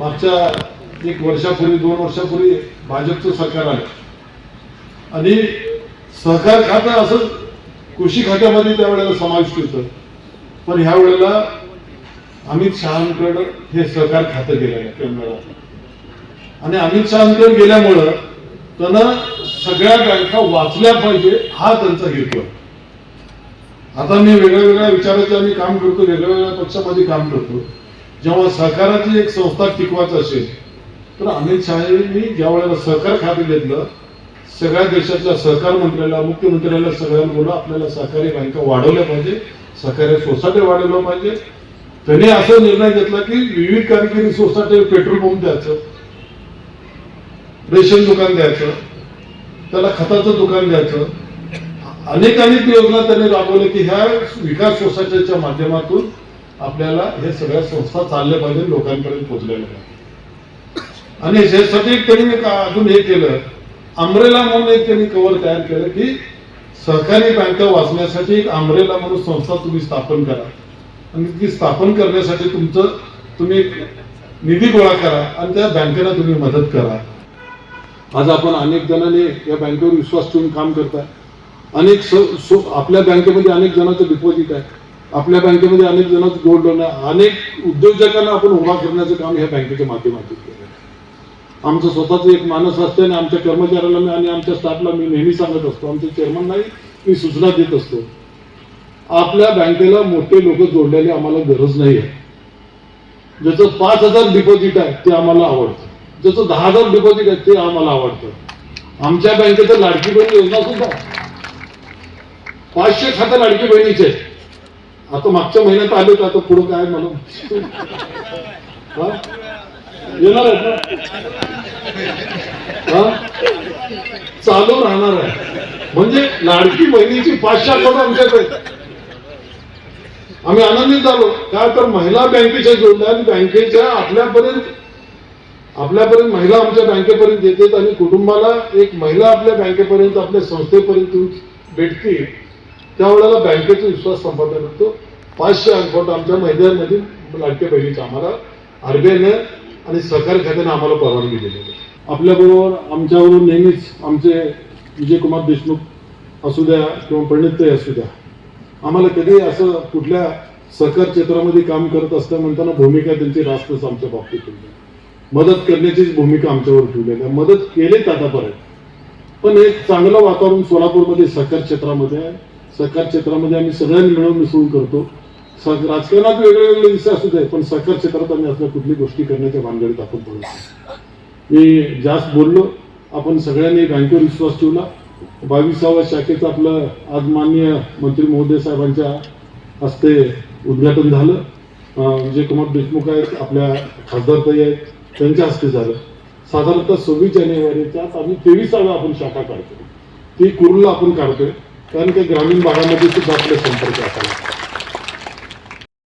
मागच्या एक वर्षापूर्वी दोन वर्षापूर्वी भाजपचं सरकार आलं. आणि सहकार खातं असं कृषी खात्यामध्ये त्यावेळेला समाविष्ट होतं. पण ह्या वेळेला अमित शहाकडं हे सहकार खातं गेलं आहे केंद्राला आणि अमित शहाकडे गेल्यामुळं त्यानं सगळ्या बँका वाचल्या पाहिजे हा त्यांचा हेतू आता मी वेगळ्या वेगळ्या विचाराचे आम्ही काम करतो वेगळ्या वेगळ्या पक्षामध्ये काम करतो. जेव्हा सहकाराची एक संस्था टिकवायचं असेल तर अमित शहानी ज्या वेळेला सहकार खाते घेतलं सगळ्या देशाच्या सहकार मंत्र्याला मुख्यमंत्र्याला सगळ्यांना बोला आपल्याला सहकारी बँका वाढवल्या पाहिजे सहकारी सोसायटी वाढवल्या पाहिजे. त्यांनी असा निर्णय घेतला की विविध कार्यकारी सोसायटी पेट्रोल पंप द्यायचं रेशन दुकान द्यायचं त्याला खताचं दुकान द्यायचं. अनेक अनेक योजना त्यांनी राबवल्या की ह्या विकास सोसायटीच्या माध्यमातून आपल्याला हे सगळ्या संस्था चालल्या पाहिजे लोकांपर्यंत पोहोचलेल्या पाहिजे आणि ह्यासाठी त्यांनी अजून हे केलं. अमरेला म्हणून एक त्यांनी कव्हर तयार केलं की सहकारी बँका वाचण्यासाठी एक अमरेला म्हणून संस्था तुम्ही स्थापन करा. आणि ती स्थापन करण्यासाठी तुमचं तुम्ही निधी गोळा करा आणि त्या बँकेला तुम्ही मदत करा. आज आपण अनेक जणांनी या बँकेवर विश्वास ठेवून काम करताय. अनेक सो- आपल्या बँकेमध्ये अनेक जणांचं डिपॉझिट आहे. आपल्या बँकेमध्ये अनेक जण गोल्ड लोन अनेक उद्योजकांना आपण उभा करण्याचं काम ह्या बँकेच्या माध्यमातून केलं आमचं स्वतःचं एक मानस असतं आणि आमच्या कर्मचाऱ्याला मी आणि आमच्या स्टाफला मी नेहमी सांगत असतो आमच्या चेअरमननाही मी सूचना देत असतो. आपल्या बँकेला मोठे लोक जोडण्याची आम्हाला गरज नाही आहे. ज्याचं पाच हजार डिपॉझिट आहे ते आम्हाला आवडतं. ज्याचं दहा हजार डिपॉझिट आहे ते आम्हाला आवडतं. आमच्या बँकेचं लाडकी बहीण योजना सुद्धा. पाचशे खातं लाडकी बहिणीचे आहे. आता मागच्या महिन्यात आले होते आता पुढं काय मला येणार आहे ना? चालू राहणार आहे. म्हणजे लाडकी बहिणीची पाचशे अकाउंट आमच्याकडे आम्ही आनंदित झालो. का तर महिला बँकेच्या जोडल्या आणि बँकेच्या आपल्यापर्यंत आपल्यापर्यंत महिला आमच्या बँकेपर्यंत येतात आणि कुटुंबाला एक महिला आपल्या बँकेपर्यंत आपल्या संस्थेपर्यंत भेटतील. भेटते त्यावेळेला बँकेचा विश्वास संपादन होतो. पाचशे अंकोट आमच्या महिन्यांमध्ये लाडक्या बहिणीचं आम्हाला आरबीआयने आणि सहकारी खात्याने आम्हाला परवानगी दिलेली आहे. आपल्याबरोबर आमच्याबरोबर नेहमीच आमचे विजयकुमार देशमुख असू द्या किंवा परिणितही असू द्या आम्हाला कधी असं कुठल्या सहकार क्षेत्रामध्ये काम करत असता म्हणताना भूमिका त्यांची रास्तच आमच्या बाबतीत ठेवली मदत करण्याचीच भूमिका आमच्यावर ठेवलेली आहे. मदत केलीच आतापर्यंत पण एक चांगलं वातावरण सोलापूरमध्ये सहकार क्षेत्रामध्ये आहे. सहकार क्षेत्रामध्ये आम्ही सगळ्यांनी मिळून मिसळून करतो. राजकारणात वेगळे वेगळे विषय असू दे पण सहकार क्षेत्रात आम्ही असल्या कुठली गोष्टी करण्याच्या भानगडीत आपण बोलतो मी जास्त बोललो. आपण सगळ्यांनी बँकेवर विश्वास ठेवला. बावीसाव्या शाखेचं आपलं आज माननीय मंत्री महोदय साहेबांच्या हस्ते उद्घाटन झालं. विजयकुमार देशमुख आहेत आपल्या खासदारताई आहेत त्यांच्या हस्ते झालं. साधारणतः सव्वीस जानेवारीच्या आम्ही तेवीसाव्या आपण शाखा काढतो ती कुर्ला आपण काढतोय. कारण की ग्रामीण भागामध्ये सुद्धा आपले संपर्क असायला